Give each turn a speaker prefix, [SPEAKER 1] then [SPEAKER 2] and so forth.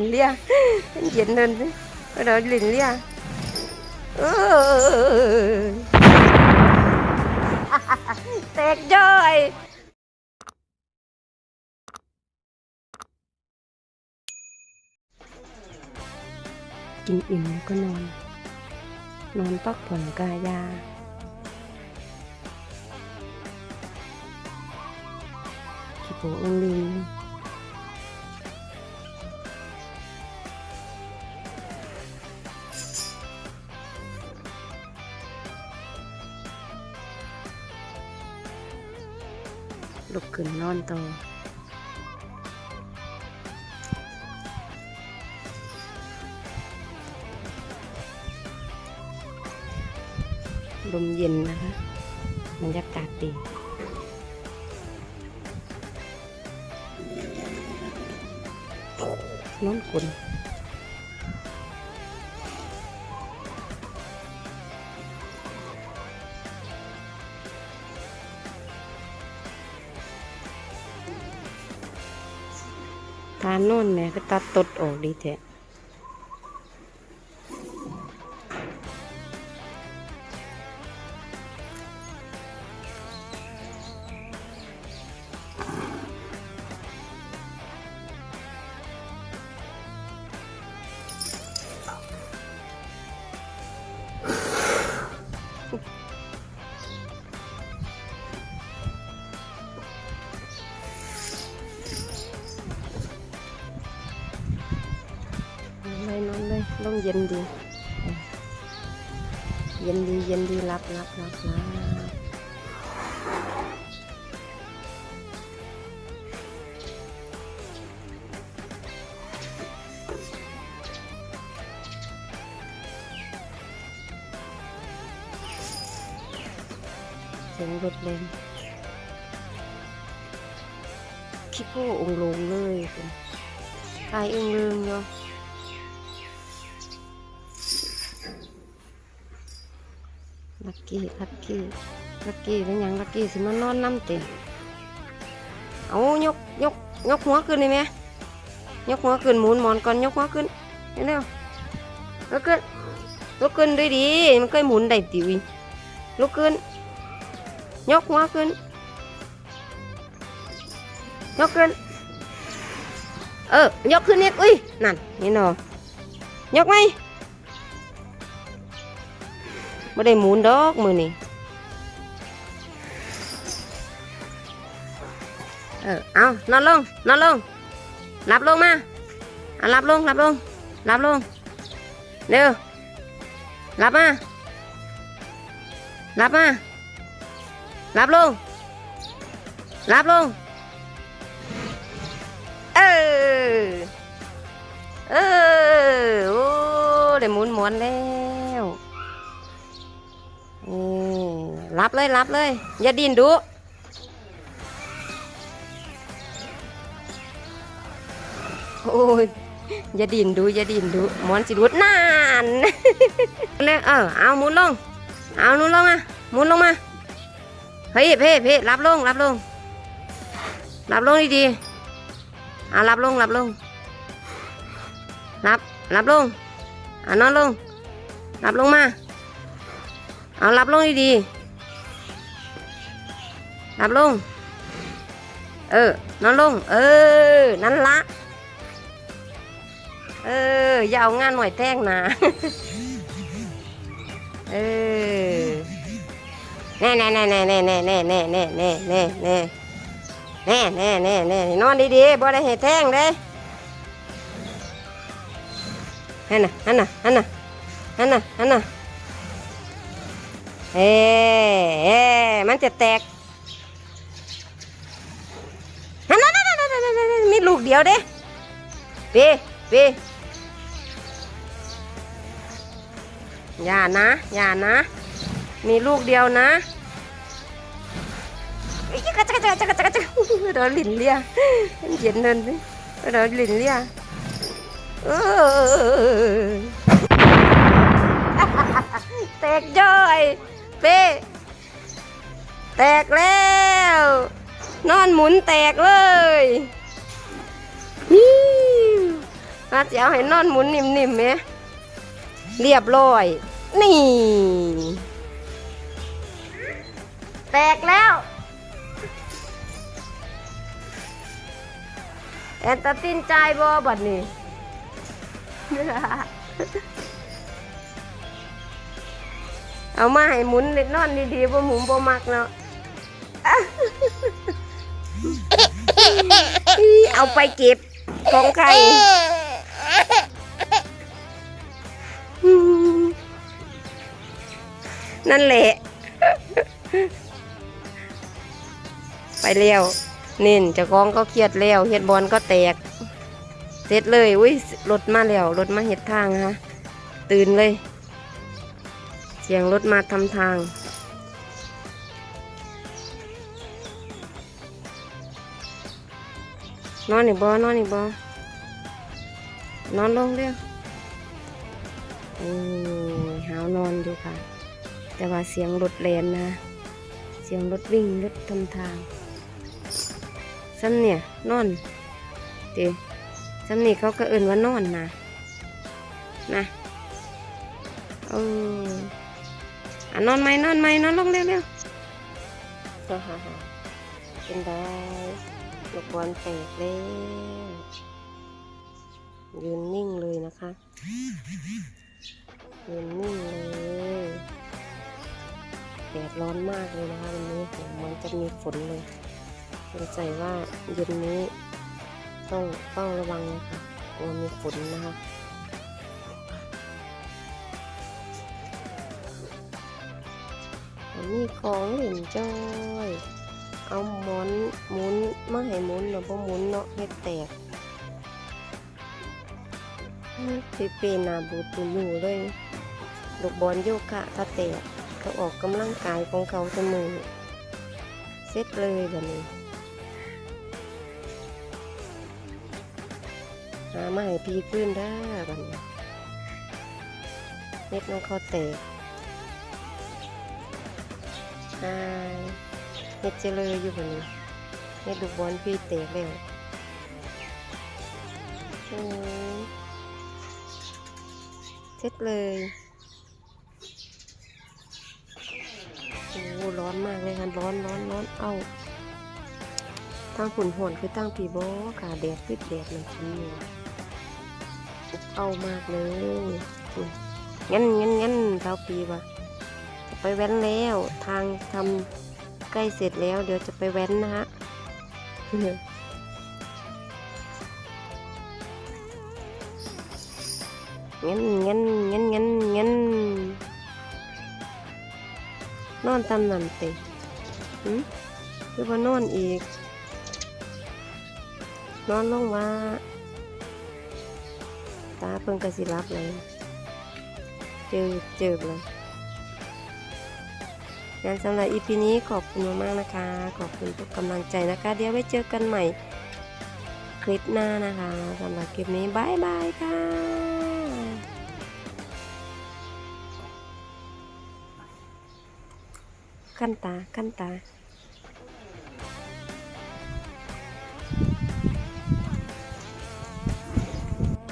[SPEAKER 1] ลิ้นเลี้ยมันเย็นเดินเราลิ้นเลี้ยเออแตกย่อยกินอิ่มแล้วก็นอน นอนพักผ่อนกายาขี้โปองลิง ลุกขึ้นนอนต่อลมเย็นนะคะบรรยากาศดีน้ำกุน ทานโน่นแม่ก็ตัดตดออกดีแท้ นอนเลยต้องเย็นดี เย็นดี เย็นดี รับรับรับรับเสียงรถเล่นขี้โป้องลงเลยคุณตายเองเรืองเนาะ ลักกี้ลักกี้ลักกี้เป็นหยังลักกี้สิมานอนน้ำเต็มเอายกยกยกหัวขึ้นได้ไหมยกหัวขึ้นหมุนหมอนก่อนยกหัวขึ้นเร็วๆลุกขึ้นลุกขึ้นด้วยดีมันเคยหมุนได้ติวิลุกขึ้น ยกหัวขึ้น ยกขึ้น เออ ยกขึ้นเนี่ยอุ้ยนั่นนี่เนาะยกไหม ไม่ได้หมุนดอกมือนี่เออเอานอนลงนอนลงหลับลงมาหลับลงหลับลงหลับลงเร็วหลับมาหลับมาหลับลงหลับลงเออเออโอ้ได้หมุนหมวนแล้ว รับเลยรับเลย อย่าดินดุโอ้ยอย่าดินดุอย่าดินดุหมอนสิดุดนานเลยเออเอาหมุนลง เอาหนุนลงมาหมุนลงมาเฮ้ยเพ่เพ่รับลงรับลงรับลงดีๆเอารับลงรับลงรับรับลงอ่านอนลงรับลงมา เอารับลงดีๆรับลง เออนอนลง เออ นั่นละ เออ อย่าเอางานหน่อยแท่งนะ เออ แน่แน่แน่แน่แน่แน่แน่แน่แน่แน่แน่แน่แน่แน่แน่แน่นอนดีๆบ่ได้ให้แท่งเด้ฮันน่ะฮันน่ะฮันน่ะฮันน่ะฮันน่ะ เอ๊เอ๊มันจะแตกนั่นนั่นนั่นนั่นนั่นมีลูกเดียวเด้ปีปีอย่านะ อย่านะ มีลูกเดียวนะจักรจักจักจักรจักจักรเราลิ้นเลียเย็นเดินสิเราลิ้นเลียเออแตกย่อย เป้แตกแล้ว นอนหมุนแตกเลยฮิ้วอาจะเอาให้นอนหมุนนิ่มๆไหมเรียบร้อย นี่ แตกแล้วแอนตาตินใจบอบัดนี้ เอามาให้หมุนเล็กนอนดีๆบ่หมุนบ่มักเนาะเอาไปเก็บของใครนั่นแหละ ไปเร็วนี่นจะกองก็เครียดแล้วเฮ็ดบอลก็แตก เสร็จเลย อุ้ยรถมาแล้วรถมาเฮ็ดทางฮะ ตื่นเลย สียงรถมาทำทาง นอนอีกบ่นอนอีกบ่นอนลงเร็วโอ้ยหาวนอนดูค่ะ แต่ว่าเสียงรถแลนนะ เสียงรถวิ่งรถทำทางซ้ำเนี่ยนอนเตซ้ำนี่เขาก็เอื่นว่านอนนะนะเออ อะนอนไหมนอนไหมนอนลงเร็วเร็วฮ่าฮ่าฮ่าเป็นได้ลูกบอลแตกแล้วยืนนิ่งเลยนะคะยืนนิ่งเลยแดดร้อนมากเลยนะคะวันนี้ผมมันจะมีฝนเลยสงสัยว่าเย็นนี้ต้องเฝ้าระวังนะคะกลัวมีฝนนะคะันนี้ของเหลินจ้อย เอาหมอนหมุนมาให้หมุนเนาะบ่หมุนเนาะเฮ็ดแตกปีเปหนาบูดปูอยู่เลยลูกบอลโยคะถ้าแตกเขาออกกำลังกายของเขาเสมอเสร็จเลยแบบนี้หามาให้พี่ขึ้นได้แบบนี้เม็ดน้องเขาแตก ใช่เม็ดเจริญอยู่บนี้เม็ดลูกบอลพี่แตกแล้วโอ้ยเสร็จเลยโอ้ร้อนมากเลยค่ะร้อนร้อนร้อนเอาตั้งฝุ่นห่วนคือตั้งปีโบค่ะแดดคือแดดเลยฉันเนี่ยอบเอามากเลยงั้นงั้นงั้นเท้าปีวะจะ ไปแว้นแล้ว ทางทำใกล้เสร็จแล้ว เดี๋ยวจะไปแว้นนะฮะเงั้นงั้นงั้นงั้นงั้นนอนตำนันเตะหืมคือว่านอนอีก นอนลงว่า ตาเพิ่งกระสิรับเลย เจอเจอเลย งานสำหรับอีพีนี้ขอบคุณมากๆนะคะ ขอบคุณทุกกำลังใจนะคะ เดี๋ยวไว้เจอกันใหม่คลิปหน้านะคะสำหรับคลิปนี้บายบายค่ะขั้นตาขั้นตา